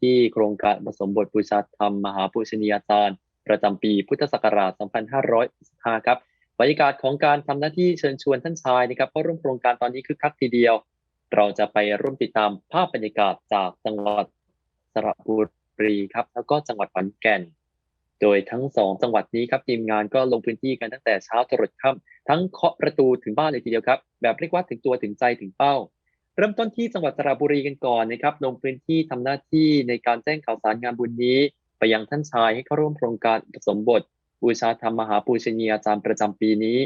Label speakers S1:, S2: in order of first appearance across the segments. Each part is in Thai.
S1: ที่โครงการผสมบทบูชาธรรม มหาปุชนียาจารย์ ประจำปีพุทธศักราช 2515 ครับบรรยากาศของการทำหน้าที่เชิญชวนท่านชายนะครับเข้าร่วมโครงการตอนนี้คือคักทีเดียว เราจะไปร่วมติดตามภาพบรรยากาศจากจังหวัดสระบุรีครับ แล้วก็จังหวัดขอนแก่น โดยทั้งสองจังหวัดนี้ครับทีมงานก็ลงพื้นที่กันตั้งแต่เช้าจรดค่ำทั้งเคาะประตูถึงบ้านเลยทีเดียวครับ แบบเรียกว่าถึงตัวถึงใจถึงเป้า เริ่มต้นที่จังหวัดสระบุรีกันก่อนนะครับลงพื้นที่ทำหน้าที่ในการแจ้งข่าวสารงานบุญนี้ ไปยังท่านชายให้เข้าร่วมโครงการสมบทบูชาธรรมมหาปูชนียาจารย์ประจำปีนี้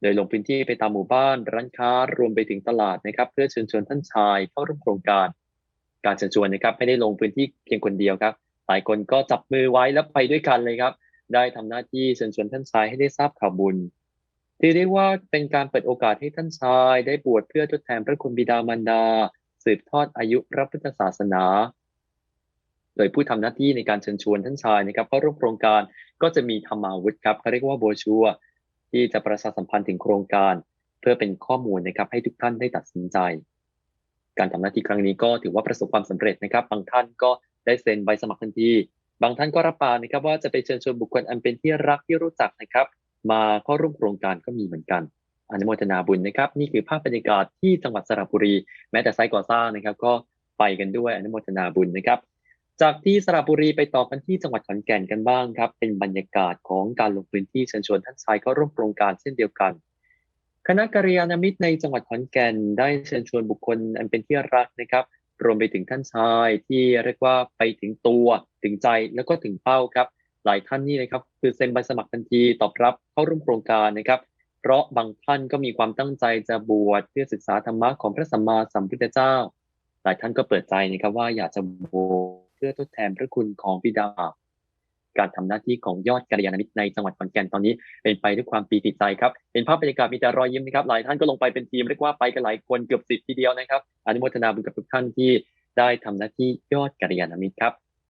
S1: โดยลงพื้นที่ไปตามหมู่บ้านร้านค้ารวมไปถึงตลาดนะครับเพื่อเชิญชวนท่านชายเข้าร่วมโครงการ การเชิญชวนนะครับไม่ได้ลงพื้นที่เพียงคนเดียวครับ หลายคนก็จับมือไว้แล้วไปด้วยกันเลยครับ ได้ทำหน้าที่เชิญชวนท่านชายให้ได้ทราบข่าวบุญ ที่เรียกว่าเป็นการเปิดโอกาสให้ท่านชาย ได้บวชเพื่อทดแทนพระคุณบิดามารดา สืบทอดอายุพระพุทธศาสนา โดยผู้ทำหน้าที่ในการเชิญชวนท่านชายนะครับเข้าร่วมโครงการก็จะมีธรรมาวุธครับเขาเรียกว่าโบชัวที่จะประชาสัมพันธ์ถึงโครงการ เพื่อเป็นข้อมูลนะครับให้ทุกท่านได้ตัดสินใจ การทำหน้าที่ครั้งนี้ก็ถือว่าประสบความสำเร็จนะครับ บางท่านก็ได้เซ็นใบสมัครทันที บางท่านก็รับปากนะครับว่าจะไปเชิญชวนบุคคลอันเป็นที่รักที่รู้จักนะครับ มาเข้าร่วมโครงการก็มีเหมือนกันอนุโมทนาบุญนะครับ นี่คือภาพบรรยากาศที่จังหวัดสระบุรี แม้แต่ไซต์ก่อสร้างนะครับ ก็ไปกันด้วยอนุโมทนาบุญนะครับ จากที่สระบุรีไปต่อกันที่จังหวัดขอนแก่นกันบ้างครับ เป็นบรรยากาศของการลงพื้นที่เชิญชวนท่านชายเข้าร่วมโครงการเช่นเดียวกัน คณะกัลยาณมิตรในจังหวัดขอนแก่นได้เชิญชวนบุคคลอันเป็นที่รักนะครับ รวมไปถึงท่านชายที่เรียกว่าไปถึงตัวถึงใจแล้วก็ถึงเป้าครับ ลายท่านนี่นะครับคือเซ็นใบสมัครทันทีตอบรับเข้าร่วมโครงการนะครับ เพราะบางท่านก็มีความตั้งใจจะบวชเพื่อศึกษาธรรมะของพระสัมมาสัมพุทธเจ้า หลายท่านก็เปิดใจนะครับว่าอยากจะบวชเพื่อทดแทนพระคุณของบิดา การทำหน้าที่ของยอดกัลยาณมิตรในจังหวัดขอนแก่นตอนนี้ เป็นไปด้วยความปีติดใจครับเห็นภาพบรรยากาศมีแต่รอยยิ้มนะครับหลายท่านก็ลงไปเป็นทีมเรียกว่าไปกันหลายคนเกือบสิบทีเดียวนะครับอนุโมทนาบุญกับทุกท่านที่ได้ทำหน้าที่ยอดกัลยาณมิตรครับ